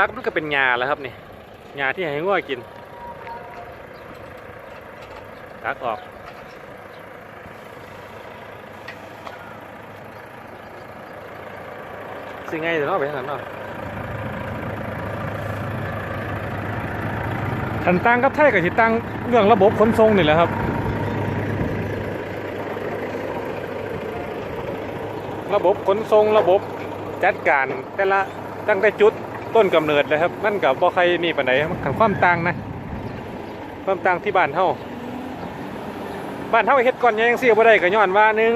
ลักๆมันก็เป็นหญ้าแล้วครับนี่หญ้าที่ให้งัวกินตักออกสิไงเดี๋ยวเราไปทางนั้นเนาะขันตั้งกับไทยกับที่ตั้งเรื่องระบบขนส่งนี่แหละครับ ระบบขนส่งระบบจัดการแต่ละตั้งแต่จุด ต้นกำเนิดเลยครับ มันกับบ่ใครนี่ปานไหนขันความต่างนะความต่างที่บ้านเฮาบ้านเฮาเฮ็ดก่อนยังเสียบ่ได้ก็ย้อนว่าหนึ่ง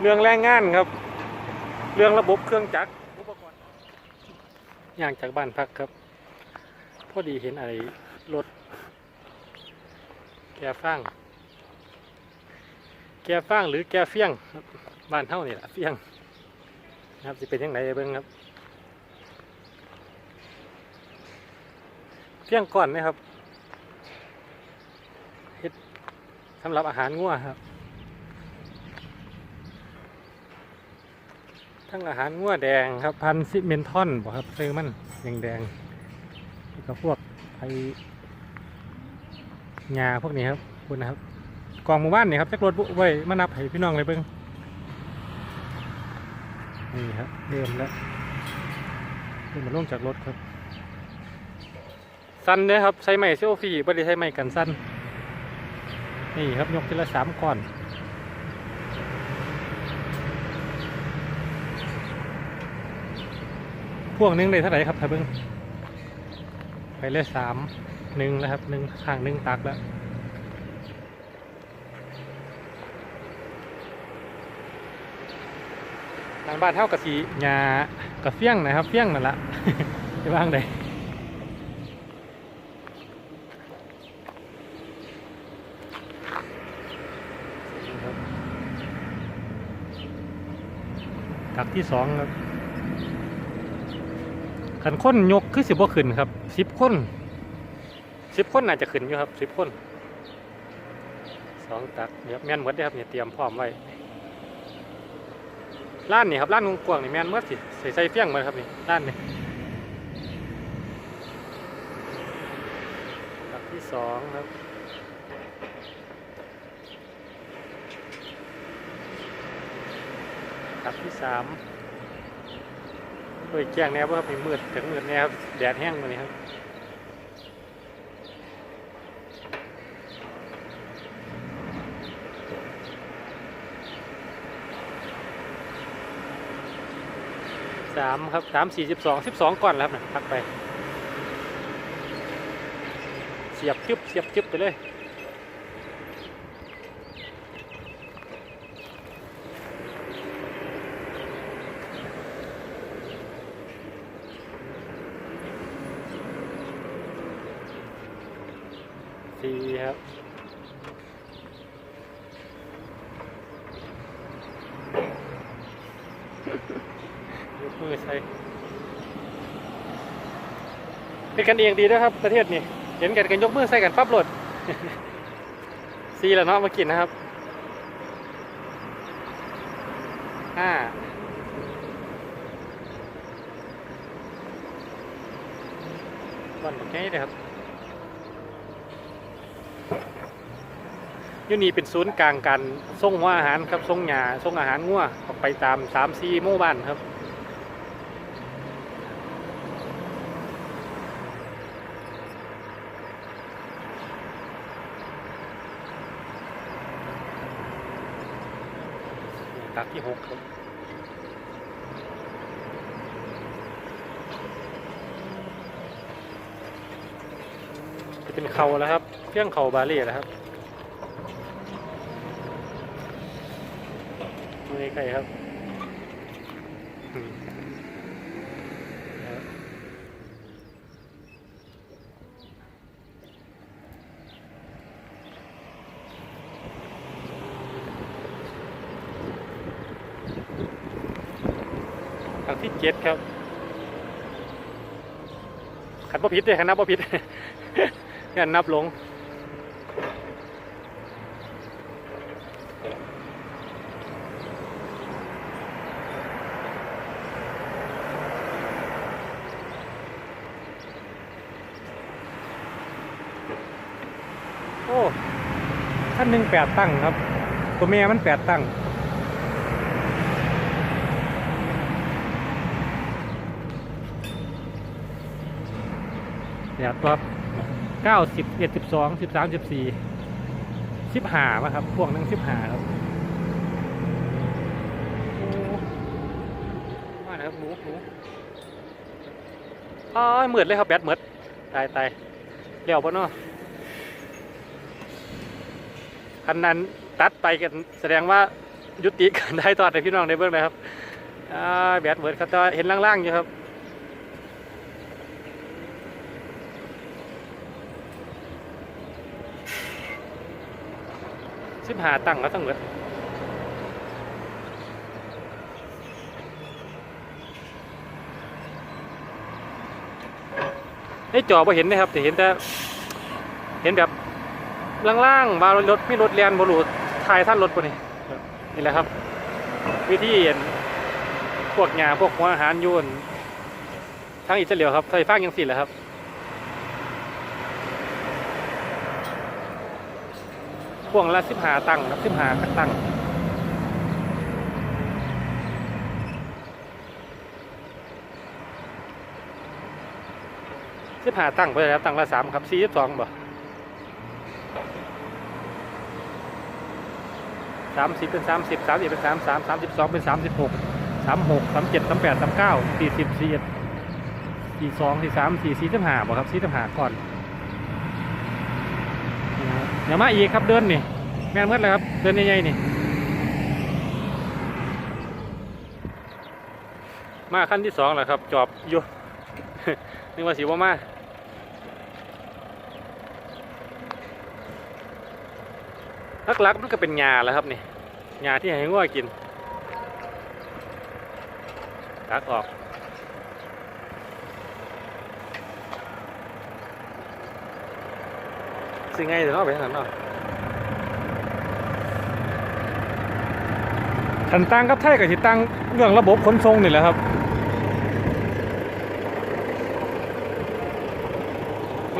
เรื่องแรงงานครับ เรื่องระบบเครื่องจักรอุปกรณ์ย่างจากบ้านพักครับพอดีเห็นอะไรรถแกฟ้าง แกฟ้างหรือแกเฟี้ยงครับบ้านเฮานี่แหละเฟี้ยงนะครับจะเป็นยังไงเบิ้งครับ เที่ยงก่อนนะครับเฮ็ดสำหรับอาหารงัวครับ ทั้งอาหารงัวแดงครับ พันซิเมนทอนบอกครับซื้อมันแดงแดงๆแล้วก็พวกไองาพวกนี้ครับคุณนะครับกองหมู่บ้านนี่ครับจักรถบุไว้มานับให้พี่น้องเลยเบิ้งนี่ครับเริ่มแล้วเริ่มมาลงจากรถครับ สั้นเนี่ยครับใช้ไม้เซลฟี่ไม่ได้ใช้ไม้กันสั้นนี่ครับยกทีละสามก้อนพวกนึงได้เท่าไหร่ครับท่านเบิ้งไปเลยสามหนึ่งแล้วครับหนึ่งข้างหนึ่งตักแล้วทางบ้านเท่ากับสีหญ้ากับเฟี้ยงนะครับเฟี้ยงนั่นละจะบ้างได้ตัก ที่สองครับขันค้นยกคือสิบว่าขึ้นครับสิบคนสิบคนน่าจะขึ้นอยู่ครับสิบคนสองตักเดี๋ยวแม่นหมดเลยครับเนี่ยเตรียมพร้อมไว้ร้านนี่ครับร้านกวางๆนี่แม่นเมื่อสิใส่ใส่เฟี้ยงมาครับนี่ร้านนี่ตักที่สองครับ ตักที่สามโดยแจ้งแน่ว่าครับนี่มืดถึงมืดแนบแดดแห้งมานี่ครับสามครับสามสี่สิบสองสิบสองก่อนแล้วครับนะพักไป เสียบจึ๊บเสียบจึ๊บไปเลยสี่ครับ ยกมือใส่ เป็นกันเองดีนะครับ ประเทศนี้เห็นกันกันยกมือใส่กันปั๊บโหลดซีแล้วเนาะมากินนะครับห้าก่อนแค่นี้เลยครับยูนี่เป็นศูนย์กลางการส่งหัวอาหารครับส่งหยาส่งอาหารงัวออกไปตามสามสี่หมู่บ้านครับ ตักที่หกครับจะเป็นเขาแล้วครับเครื่องเขาบาเล่แล้วครับมือใครครับ จ็ดครับขันบ่ผิดเลยขันนับบ่ผิดขันนับลงโอ้ท่านหนึ่งแปดตั้งครับ ตัวแม่มันแปดตั้ง เดี๋ยวตัวเก้าสิบเอ็ดสิบสองสิบสามสิบสี่สิบหาป่ะครับ พวกนึงสิบหาครับโอ้มาแล้วครับหมูหมูอ๋อเหมือดเลยครับแบตเหมือดตายตายเลี้ยวปะเนาะคันนั้นตัดไปกันแสดงว่ายุติการได้ตอดในพี่น้องในเบื้องเลยครับอ่าแบตเหมือดครับแต่ว่าเห็นล่างๆอยู่ครับ สิบหาตั้งแล้วทั้งหมดไอ้จอบ่เห็นนะครับแต่เห็นแต่ เห็นแบบล่างๆมารถมีรถเลียนบรูถ่ายท่านรถปะนี่นี่แหละครับ วิธีเห็นพวกงาพวกหัวอาหารอยุ่นทั้งอิสราเอลครับใส่ฟางยังสิแหละครับ พวงละสิบหาตังค์ครับสิบหาตังค์สิบหาตังค์ไปแล้วตังค์ละสามครับสี่สิบสองบ่สามสิบเป็นสามสิบสามสิบเป็นสามสามสามสิบสองเป็นสามสิบหกสามหกสามเจ็ดสามแปดสามเก้าสี่สิบสี่เอ็ดสี่สองสี่สามสี่สี่สิบห้าบ่ครับสี่สิบห้าก่อน เดี๋ยวมาอีกครับเดินนี่แม่นเมื่อเลยครับเดินใหญ่ๆนี่มาขั้นที่สองแล้วครับ จอบอยู่นึกว่าสีว่ามาลักๆมันก็เป็นหญ้าแล้วครับนี่หญ้าที่ให้งัวกินตักออก สิไงเดี๋ยวเราไปทางนั้นเนาะขันตั้งกับไทยกับที่ตั้งเรื่องระบบขนส่งนี่แหละครับ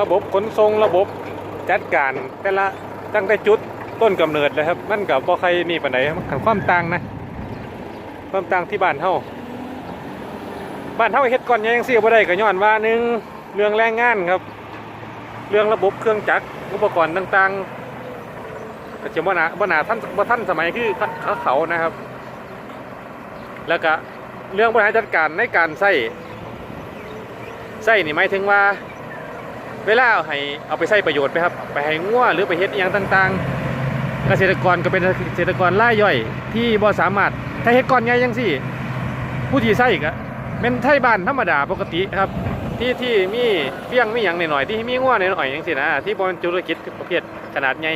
ระบบขนส่งระบบจัดการแต่ละตั้งแต่จุดต้นกำเนิดเลยครับมันกับบ่ใครมีปัญหามันขันความต่างนะความต่างที่บ้านเฮาบ้านเฮาเฮ็ดก่อนยังเสียบ่ได้ก็ย้อนว่านึงเรื่องแรงงานครับ เรื่องระบบเครื่องจักร อุปกรณ์ต่างๆก็จะบ่หนาบ่หนาท่านบ่ท่านสมัยคือเขาเขานะครับ แล้วก็เรื่องบริหารจัดการในการใส่ใส่นี่หมายถึงว่า เวลาเอาให้เอาไปใช้ประโยชน์ไปครับ ไปให้งัวหรือไปเฮ็ดอย่างต่างๆ เกษตรกรก็เป็นเกษตรกรรายย่อย ที่บ่สามารถถ้าเฮ็ดก่อนใหญ่จังซี่ผู้ที่ใช้ก็เป็นไทยบ้านธรรมดาปกติครับ ที่ที่มีเฟี้ยงมีอย่างหน่อยๆที่มีง่วหน่อยๆอย่างสินะที่บนธุรกิจประเภทขนาดใหญ่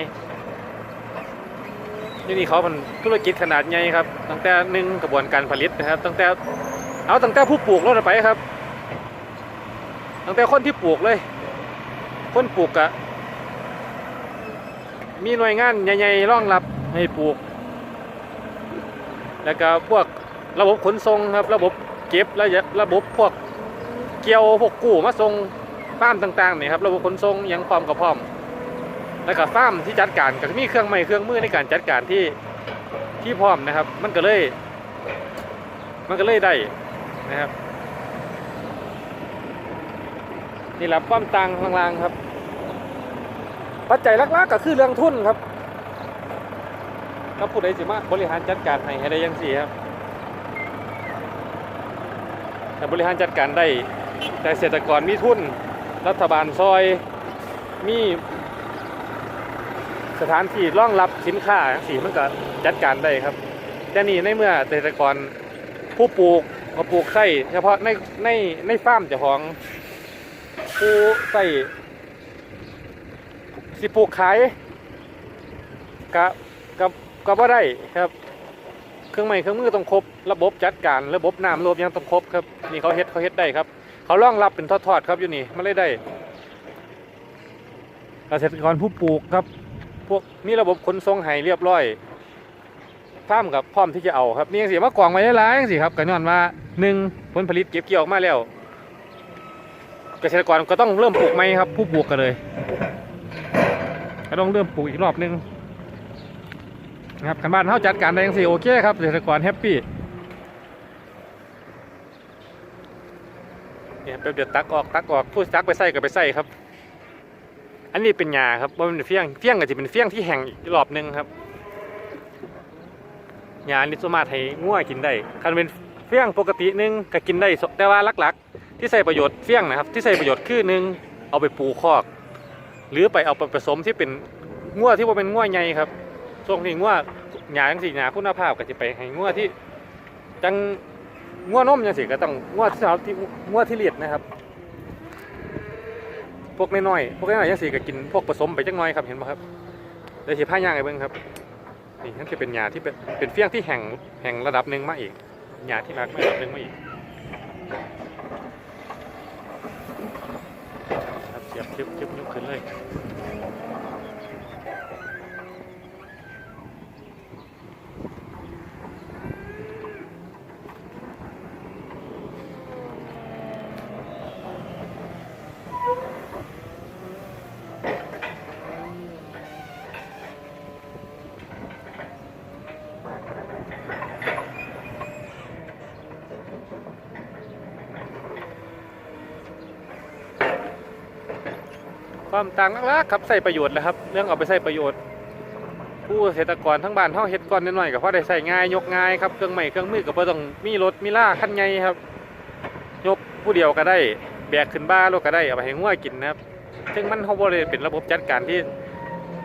ที่นี่เขาเป็นธุรกิจขนาดใหญ่ครับตั้งแต่หนึ่งกระบวนการผลิตนะครับ ตั้งแต่เอาตั้งแต่ผู้ปลูกรถไปครับ ตั้งแต่คนที่ปลูกเลย คนปลูกกะมีหน่วยงานใหญ่ๆรองรับให้ปลูก แล้วก็พวกระบบขนส่งครับ ระบบเก็บระยะระบบพวก เกี่ยวพวกกู้มาส่งฟาร์มต่างๆนี่ครับระบบขนส่งยังพร้อมกับพร้อม แล้วก็ฟาร์มที่จัดการก็มีเครื่องไม้เครื่องมือในการจัดการที่ที่พร้อมนะครับ มันก็เลย มันก็เลยได้นะครับนี่แหละความต่างลางๆครับ ปัจจัยหลักๆก็คือเรื่องทุนครับถ้าผู้ใดสิมาบริหารจัดการให้ได้ยังสี่ครับแต่บริหารจัดการได้ แต่เกษตรกรมีทุน รัฐบาลซอยมีสถานที่รองรับสินค้าสีมันก็จัดการได้ครับ แต่นี่ในเมื่อเกษตรกรผู้ปลูกมาปลูกไข่เฉพาะในในในฟาร์มเจ้าของผู้ใส่สิปลูกขายกะกับก็บ่ได้ครับ เครื่องไม้เครื่องมือต้องครบ ระบบจัดการ ระบบน้ำระบบยังต้องครบครับ นี่เขาเฮ็ดเขาเฮ็ดได้ครับ เขาล่องรับเป็นทอดๆครับอยู่นี่มันเลยได้เกษตรกรผู้ปลูกครับ พวกมีระบบขนส่งให้เรียบร้อยท่ามกับพร้อมที่จะเอาครับมีอย่างสิมากองไว้หลายๆอย่างสิครับก็ย้อนว่าหนึ่งผลผลิตเก็บเกี่ยวออกมาแล้ว เกษตรกรก็ต้องเริ่มปลูกใหมครับ ผู้ปลูกกันเลยก็ต้องเริ่มปลูกอีกรอบนึงนะครับขันบ้านเฮาจัดการได้ยังสิโอเคครับเกษตรกรแฮปปี้เนี่ย แป๊บเดียวตักออกตักออกพูดตักไปใส่ก็ไปใส่ครับ อันนี้เป็นหญ้าครับว่ามันเป็นเฟี้ยงเฟี้ยงก็จะเป็นเฟี้ยงที่แห้งอีกรอบนึงครับหญ้านี่สามารถให้ง่วกินได้คันเป็นเฟี้ยงปกตินึงก็กินได้แต่ว่าหลักๆ ที่ใส่ประโยชน์เฟี้ยงนะครับ ที่ใส่ประโยชน์คือหนึ่งเอาไปปูคอก หรือไปเอาไปผสมที่เป็นง่วที่ว่าเป็นง่วใหญ่ครับช่วงที่ง่วหยาจังสีหยาคุณภาพก็จะไปให้ง่วที่จัง ง่วนมจังสีก็ต้องง่วที่เราที่ง่วที่เลียดนะครับ พวกน้อยๆพวกน้อยๆจังสีก็กินพวกผสมไปจังน้อยครับเห็นไหมครับเดี๋ยวสิผ้าย่างไอ้เบิ้งครับนี่นั่นจะเป็นหยาที่เป็นเป็นเฟี้ยงที่แห่งแห่งระดับหนึ่งมาอีกหยาที่มากระดับหนึ่งมาอีกครับเสียบชึบชึบยกขึ้นเลย ความต่างนักๆครับใส่ประโยชน์แหละครับ เรื่องเอาไปใส่ประโยชน์ ผู้เกษตรกรทั้งบ้านเฮาเฮ็ดก่อนนิดหน่อยก็พอได้ใส่ง่ายยกง่ายครับเครื่องไม้เครื่องมือก็บ่ต้องมีรถมีล่าคันใหญ่ครับ ยกผู้เดียวก็ได้แบกขึ้นบ้านรถก็ได้เอาไปให้งัวกินนะครับ ซึ่งมันเฮาบ่ได้เป็นระบบจัดการที่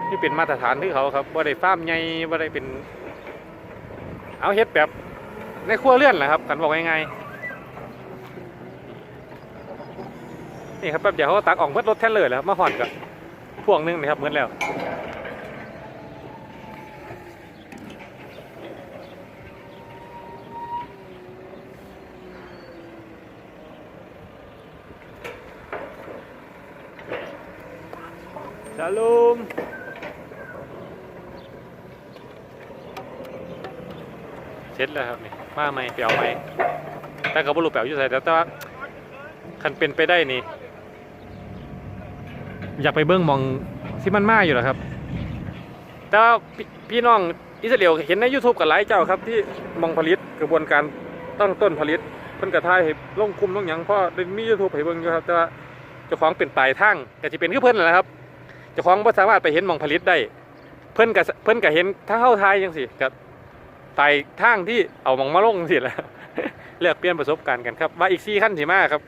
ที่เป็นมาตรฐานที่เขาครับบ่ได้ฟาร์มใหญ่บ่ได้เป็น เอาเฮ็ดแบบในครัวเรือนแหละครับกันบอกง่ายๆ นี่ครับแป๊บเดียวเขาก็ตักออกเมื่อรถแท่นเลยแล้วมาหอดกับพ่วงหนึงนะครับเมื่อแล้วชาลุมเช็ดแล้วครับนี่มาไหมเปลียวไหมแต่กับบรูเปลียวอยู่ใส่แต่ว่าคันเป็นไปได้นี่ อยากไปเบิ้งมองที่มันมาอยู่หรอครับ แต่ว่าพี่พี่น้องอิสราเอลเห็นใน YouTube กับหลายเจ้าครับ ที่มองผลิตกระบวนการตั้งต้นผลิตเพิ่นกระทายให้ลงคุมลงหยังเพราะมี YouTube ให้เบิ่งอยู่ครับ แต่ว่าเจ้าของเป็นปลายทางก็สิเป็นคือเพิ่นแหละครับเจ้าของบ่สามารถไปเห็นมองผลิตได้ เพิ่นก็เพิ่นก็เห็นถ้าเข้าทายจังซี่กับไต่ทางที่เอามองมาลงจังซี่แหละเลือกเปลี่ยนประสบการณ์กันครับว่าอีก4ขั้นสิมาครับ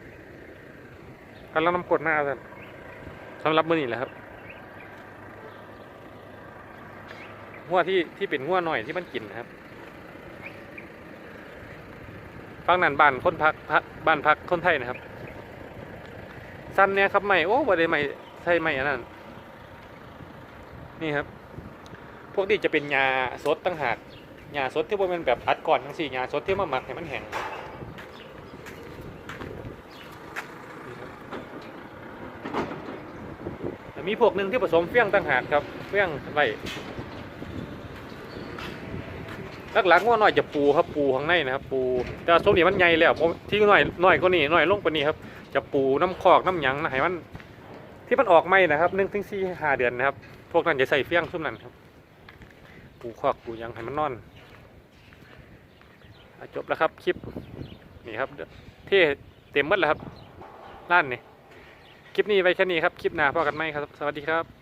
กำลังนำกดมาซั่น สำหรับมื้อนี้แหละครับงัวที่ที่เป็นงัวหน่อยที่มันกินนะครับฟังนั้นบ้านคนพักพักบ้านพักคนไทยนะครับ สั้นเนี่ยครับไม่โอ้บ่ได้ไม่ใช่ไม่อันนั้นนี่ครับ พวกนี้จะเป็นยาสดตั้งหากยาสดที่ว่ามันแบบอัดก่อนทั้งสี่ยาสดที่มาหมักให้มันแห้งครับแต่ มีพวกหนึ่งที่ผสมเฟี้ยงตั้งหากครับเฟี้ยงไว้หลักๆว่าน้อยจะปูครับปูข้างในนะครับ ปูแต่ว่าส้มนี่มันใหญ่แล้วผมที่น้อยน้อยก็นี่น้อยลงกว่านี้ครับ จะปูน้ำคอกน้ำหยังนะให้มันที่มันออกไม่นะครับหนึ่งถึงสี่ห้าเดือนนะครับ พวกนั้นจะใส่เฟี้ยงซุ่มนั้นครับ ปูคอกปูยังให้มันนอนอจบแล้วครับคลิปนี่ครับเท่เต็มหมดแล้วครับล้านนี่ คลิปนี้ไว้แค่นี้ครับ คลิปหน้าพอกันไหมครับ สวัสดีครับ